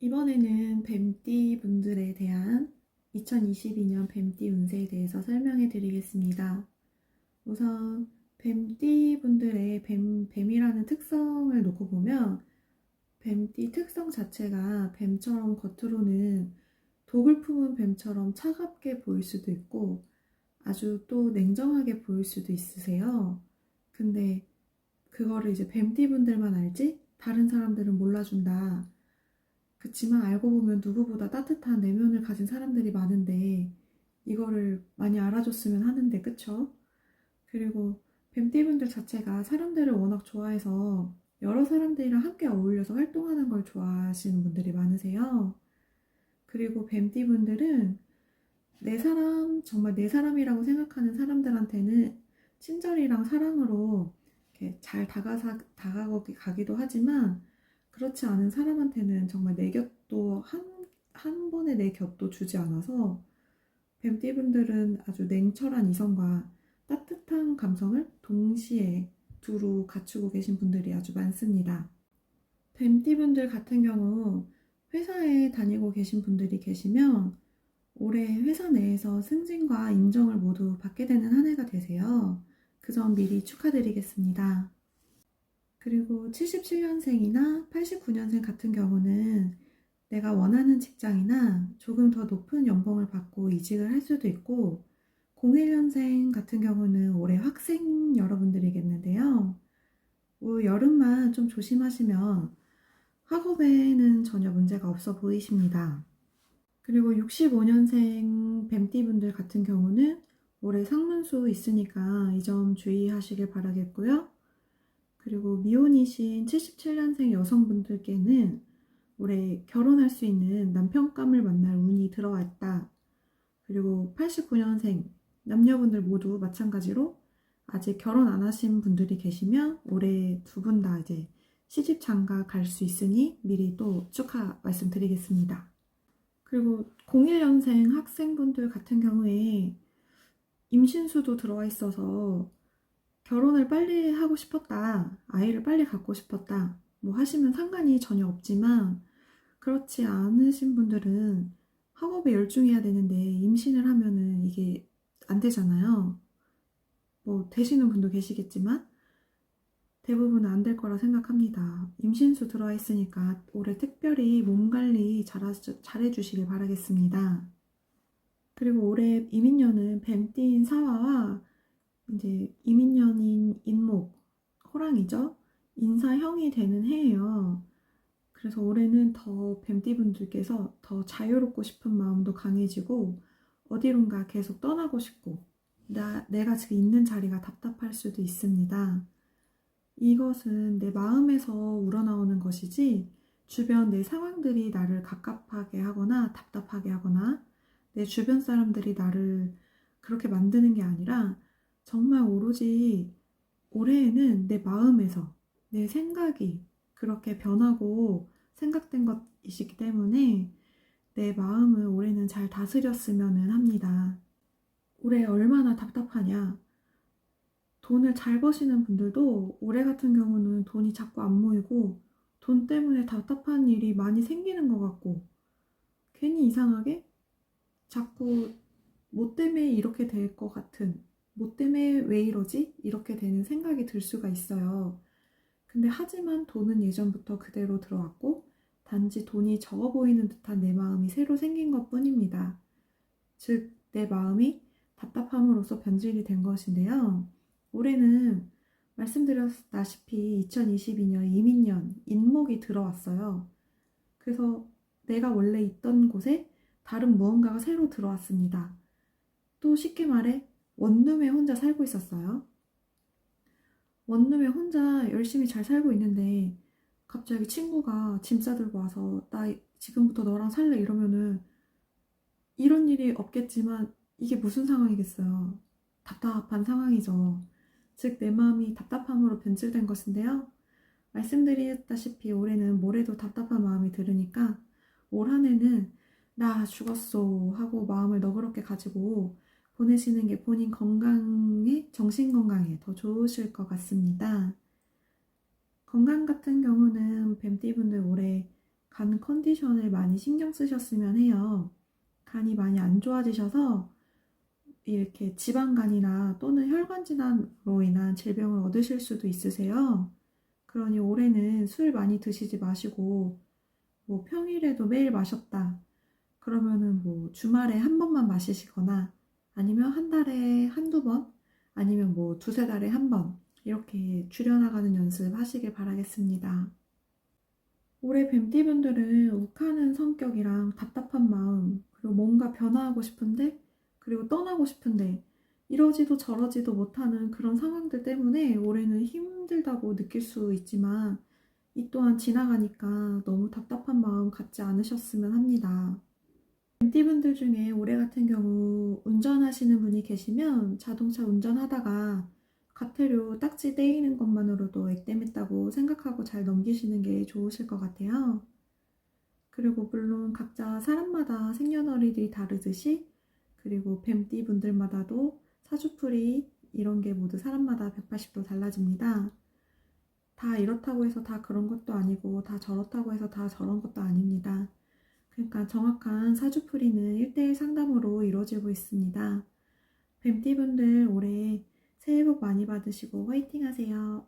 이번에는 뱀띠 분들에 대한 2022년 뱀띠 운세에 대해서 설명해 드리겠습니다. 우선 뱀띠 분들의 뱀, 뱀이라는 특성을 놓고 보면 뱀띠 특성 자체가 뱀처럼 겉으로는 독을 품은 뱀처럼 차갑게 보일 수도 있고 아주 또 냉정하게 보일 수도 있으세요. 근데 그거를 이제 뱀띠 분들만 알지 다른 사람들은 몰라준다. 그치만 알고 보면 누구보다 따뜻한 내면을 가진 사람들이 많은데 이거를 많이 알아줬으면 하는데 그쵸? 그리고 뱀띠분들 자체가 사람들을 워낙 좋아해서 여러 사람들이랑 함께 어울려서 활동하는 걸 좋아하시는 분들이 많으세요. 그리고 뱀띠분들은 내 사람, 정말 내 사람이라고 생각하는 사람들한테는 친절이랑 사랑으로 잘 다가사, 다가가기도 하지만 그렇지 않은 사람한테는 정말 내 곁도 한, 한 번에 내 곁도 주지 않아서 뱀띠분들은 아주 냉철한 이성과 따뜻한 감성을 동시에 두루 갖추고 계신 분들이 아주 많습니다. 뱀띠분들 같은 경우 회사에 다니고 계신 분들이 계시면 올해 회사 내에서 승진과 인정을 모두 받게 되는 한 해가 되세요. 그 점 미리 축하드리겠습니다. 그리고 77년생이나 89년생 같은 경우는 내가 원하는 직장이나 조금 더 높은 연봉을 받고 이직을 할 수도 있고 01년생 같은 경우는 올해 학생 여러분들이겠는데요. 올 여름만 좀 조심하시면 학업에는 전혀 문제가 없어 보이십니다. 그리고 65년생 뱀띠분들 같은 경우는 올해 상문수 있으니까 이 점 주의하시길 바라겠고요. 그리고 미혼이신 77년생 여성분들께는 올해 결혼할 수 있는 남편감을 만날 운이 들어왔다. 그리고 89년생 남녀분들 모두 마찬가지로 아직 결혼 안 하신 분들이 계시면 올해 두 분 다 이제 시집 장가 갈 수 있으니 미리 또 축하 말씀드리겠습니다. 그리고 01년생 학생분들 같은 경우에 임신수도 들어와 있어서 결혼을 빨리 하고 싶었다, 아이를 빨리 갖고 싶었다, 뭐 하시면 상관이 전혀 없지만 그렇지 않으신 분들은 학업에 열중해야 되는데 임신을 하면은 이게 안 되잖아요. 뭐 되시는 분도 계시겠지만 대부분은 안될 거라 생각합니다. 임신수 들어와 있으니까 올해 특별히 몸 관리 잘, 잘해주시길 바라겠습니다. 그리고 올해 이민년은 뱀띠인 사화와 이제 이민년인 인목, 호랑이죠. 인사형이 되는 해예요. 그래서 올해는 더 뱀띠분들께서 더 자유롭고 싶은 마음도 강해지고 어디론가 계속 떠나고 싶고 나, 내가 지금 있는 자리가 답답할 수도 있습니다. 이것은 내 마음에서 우러나오는 것이지 주변 내 상황들이 나를 갑갑하게 하거나 답답하게 하거나 내 주변 사람들이 나를 그렇게 만드는 게 아니라 정말 오로지 올해에는 내 마음에서 내 생각이 그렇게 변하고 생각된 것이기 때문에 내 마음을 올해는 잘 다스렸으면 합니다. 올해 얼마나 답답하냐. 돈을 잘 버시는 분들도 올해 같은 경우는 돈이 자꾸 안 모이고 돈 때문에 답답한 일이 많이 생기는 것 같고 괜히 이상하게 자꾸 뭐 때문에 이렇게 될 것 같은 뭐 때문에 왜 이러지? 이렇게 되는 생각이 들 수가 있어요. 근데 하지만 돈은 예전부터 그대로 들어왔고 단지 돈이 적어 보이는 듯한 내 마음이 새로 생긴 것 뿐입니다. 즉, 내 마음이 답답함으로써 변질이 된 것인데요. 올해는 말씀드렸다시피 2022년 이민년 인목이 들어왔어요. 그래서 내가 원래 있던 곳에 다른 무언가가 새로 들어왔습니다. 또 쉽게 말해 원룸에 혼자 살고 있었어요. 원룸에 혼자 열심히 잘 살고 있는데 갑자기 친구가 짐 싸들고 와서 나 지금부터 너랑 살래 이러면은 이런 일이 없겠지만 이게 무슨 상황이겠어요. 답답한 상황이죠. 즉, 내 마음이 답답함으로 변질된 것인데요. 말씀드렸다시피 올해는 뭐래도 답답한 마음이 들으니까 올 한 해는 나 죽었어 하고 마음을 너그럽게 가지고 보내시는 게 본인 건강에, 정신 건강에 더 좋으실 것 같습니다. 건강 같은 경우는 뱀띠분들 올해 간 컨디션을 많이 신경 쓰셨으면 해요. 간이 많이 안 좋아지셔서 이렇게 지방간이나 또는 혈관 질환으로 인한 질병을 얻으실 수도 있으세요. 그러니 올해는 술 많이 드시지 마시고 뭐 평일에도 매일 마셨다. 그러면은 뭐 주말에 한 번만 마시시거나 아니면 한 달에 한두 번 아니면 뭐 두세 달에 한 번 이렇게 줄여나가는 연습 하시길 바라겠습니다. 올해 뱀띠분들은 욱하는 성격이랑 답답한 마음 그리고 뭔가 변화하고 싶은데 그리고 떠나고 싶은데 이러지도 저러지도 못하는 그런 상황들 때문에 올해는 힘들다고 느낄 수 있지만 이 또한 지나가니까 너무 답답한 마음 갖지 않으셨으면 합니다. 뱀띠분들 중에 올해 같은 경우 운전하시는 분이 계시면 자동차 운전하다가 과태료 딱지 떼이는 것만으로도 액땜했다고 생각하고 잘 넘기시는 게 좋으실 것 같아요. 그리고 물론 각자 사람마다 생년월일이 다르듯이 그리고 뱀띠 분들마다도 사주풀이 이런 게 모두 사람마다 180도 달라집니다. 다 이렇다고 해서 다 그런 것도 아니고 다 저렇다고 해서 다 저런 것도 아닙니다. 그러니까 정확한 사주풀이는 1대1 상담으로 이루어지고 있습니다. 뱀띠분들 올해 새해 복 많이 받으시고 화이팅 하세요.